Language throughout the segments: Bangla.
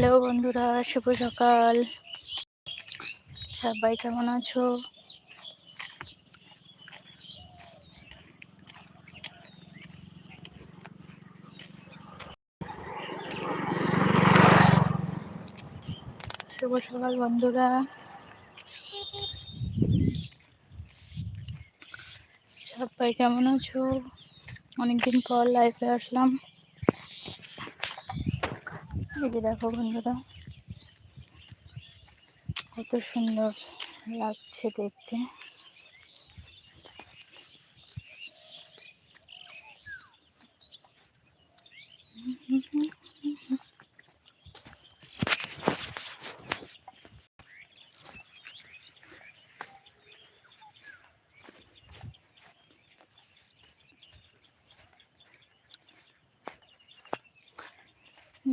হ্যালো বন্ধুরা, শুভ সকাল। সবাই কেমন আছো? শুভ সকাল বন্ধুরা। সবাই কেমন আছো? অনেকদিন পর লাইফে আসলাম। এই যে দেখো বন্ধুরা কত সুন্দর লাগছে দেখতে।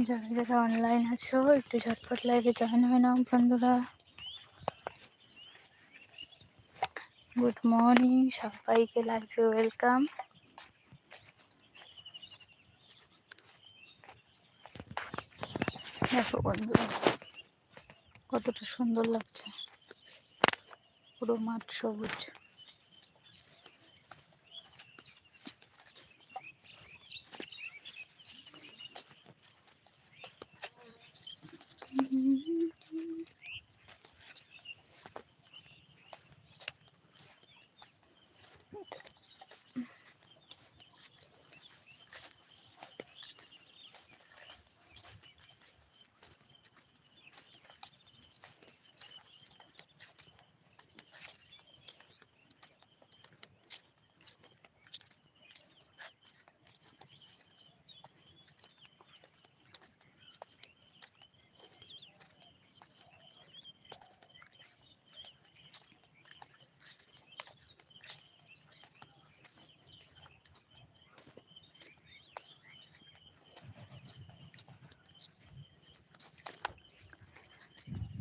যারা যারা অনলাইন আছো, একটু ঝটপট লাইভে জয়েন হয়ে নাও বন্ধুরা। গুড মর্নিং সবাইকে লাইভে ওয়েলকাম দেখো বন্ধুরা, কতটা সুন্দর লাগছে। পুরো মাঠ সবুজ।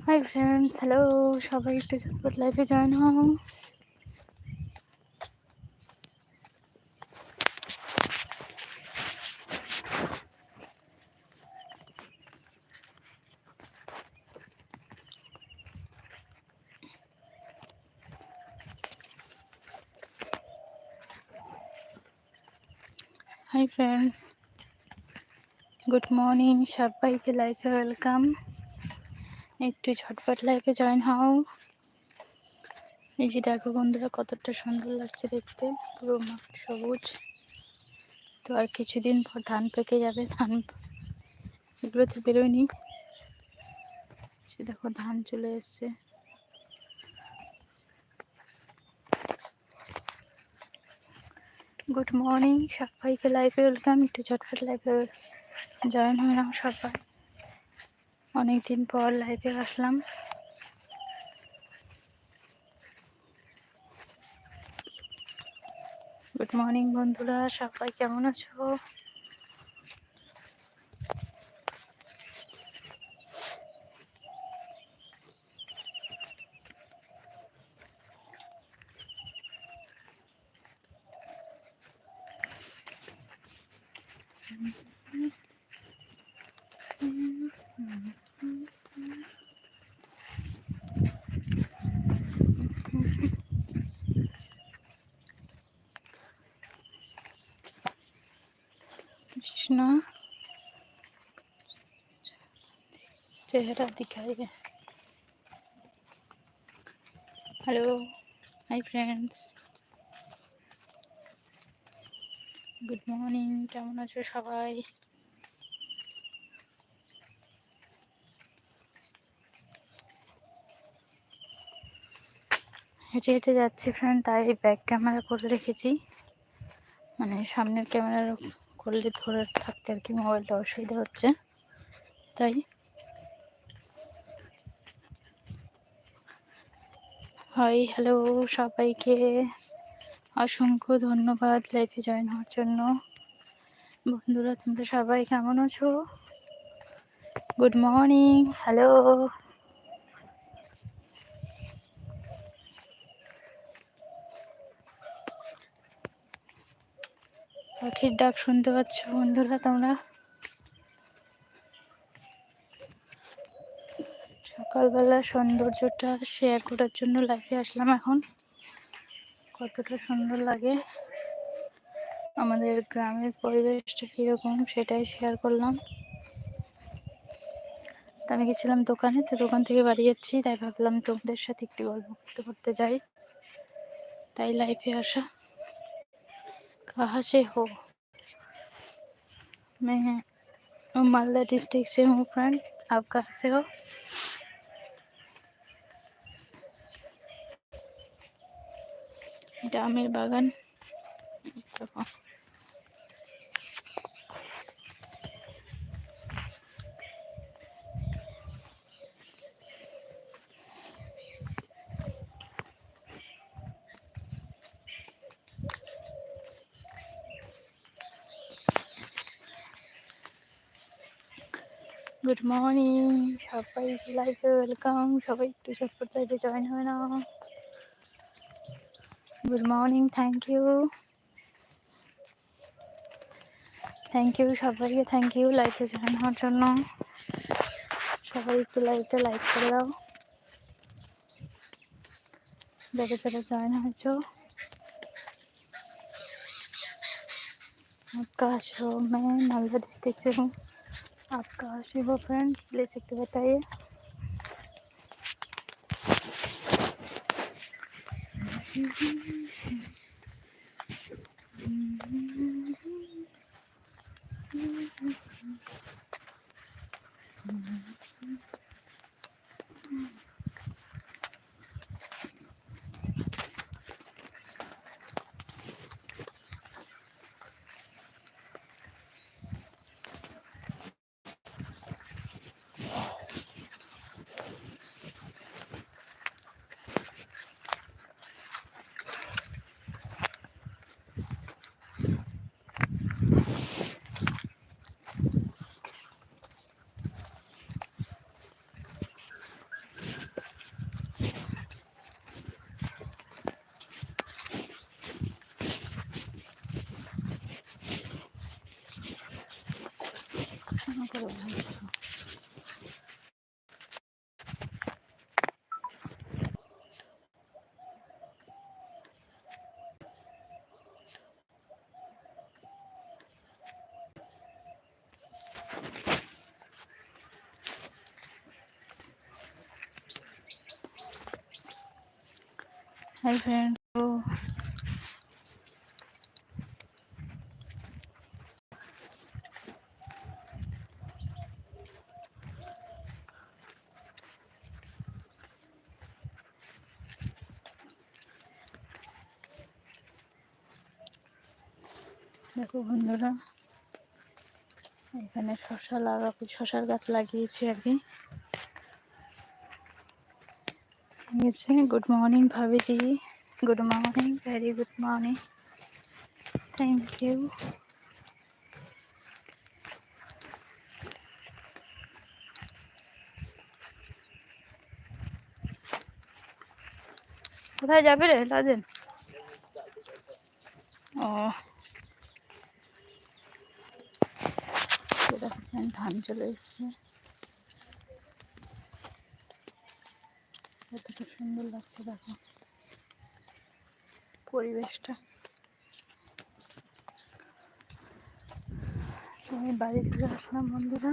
হাই ফ্রেন্ডস হ্যালো সবাই একটু ঝটপট লাইভে জয়েন হও। হাই ফ্রেন্ডস গুড মর্নিং সবাইকে লাইফে ওয়েলকাম একটু ঝটপট লাইফে জয়েন হও। এই যে দেখো বন্ধুরা, কতটা সুন্দর লাগছে দেখতে। পুরো মাঠ সবুজ। তো আর কিছুদিন পর ধান পেকে যাবে, ধান এগুলো এগুলোতে বেরোয়নি। সে দেখো ধান চলে এসছে। গুড মর্নিং সবাইকে লাইফে ওয়েলকাম একটু ঝটপট লাইফে জয়েন হয়ে নাও সবাই। অনেকদিন পর লাইভে আসলাম। গুড মর্নিং বন্ধুরা সবাই কেমন আছো? কৃষ্ণ चेहरा दिखाइए hello hi friends good morning কেমন আছো সবাই হেঁটে হেঁটে যাচ্ছি ফ্রেন্ড তাই ব্যাক ক্যামেরা করে রেখেছি মানে সামনের ক্যামেরা করলে ধরে থাকতে আর কি মোবাইলটা অসুবিধা হচ্ছে তাই হাই, হ্যালো সবাইকে। অসংখ্য ধন্যবাদ লাইফে জয়েন হওয়ার জন্য। বন্ধুরা, তোমরা সবাই কেমন আছো? Good morning, hello. পাখির ডাক শুনতে পাচ্ছ বন্ধুরা তোমরা? সকালবেলা সৌন্দর্যটা শেয়ার করার জন্য লাইফে আসলাম এখন কতটা সুন্দর লাগে আমাদের গ্রামের পরিবেশটা কীরকম সেটাই শেয়ার করলাম তো আমি গেছিলাম দোকানে তো দোকান থেকে বাড়ি যাচ্ছি তাই ভাবলাম তোমাদের সাথে একটু গল্প করতে করতে যাই তাই লাইফে আসা कहाँ से हो मैं मालदा डिस्ट्रिक्ट से हूँ फ्रेंड आप कहाँ से हो এটা আমের বাগান। গুড মর্নিং সবাই লাইভে ওয়েলকাম সবাই একটু চটপট লাইভে জয়েন হয় না good morning thank you thank you সবাইকে থ্যাংক ইউ লাইভে জয়েন হওয়ার জন্য সবাই একটু লাইভটা লাইক করে দাও যারা যারা জয়েন হয়েছো आपका शो मैं मालवा डिस्ट्रिक्ट से हूँ आप कहाँ से हो फ्रेंड प्लीज़ एक तो Mm-hmm. হাই ফ্রেন্ড ও দেখো বন্ধুরা এখানে শসা লাগা শসার গাছ লাগিয়েছি আর কি। গেছে good morning ভাবিজি। Good morning very good morning thank you কোথায় যাবে রে লাদেন ও। ধান চলে এসছে। কতটা সুন্দর লাগছে দেখো। পরিবেশটা। আমি বাড়ি চলে আসলাম বন্ধুরা।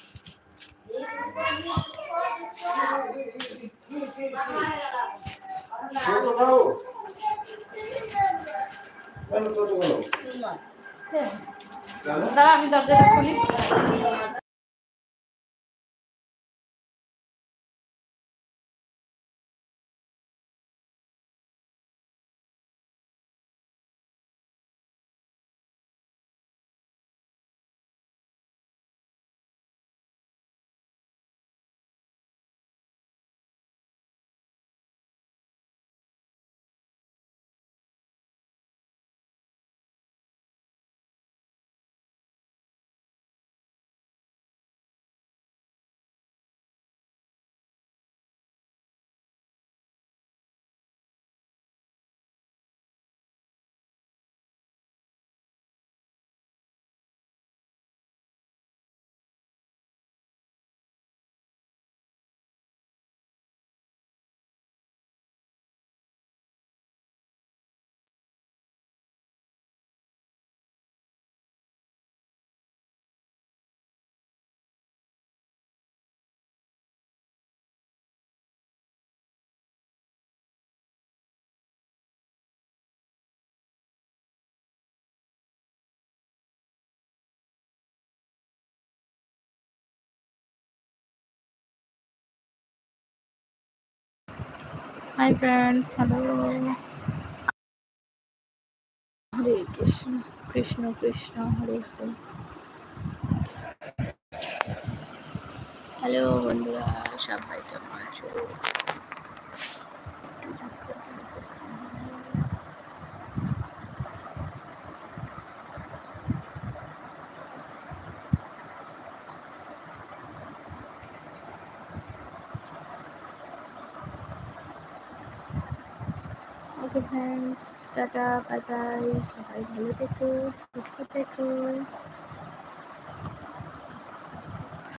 বড় আমি দরজাটা খুলি হাই ফ্রেন্ডস হ্যালো হরে কৃষ্ণ কৃষ্ণ কৃষ্ণ হরে হরে হ্যালো বন্ধুরা সবাই কেমন আছো? ফ্রেন্ডস টাটা বাই বাই সবাই ভালো থেকো সুস্থ থেকো।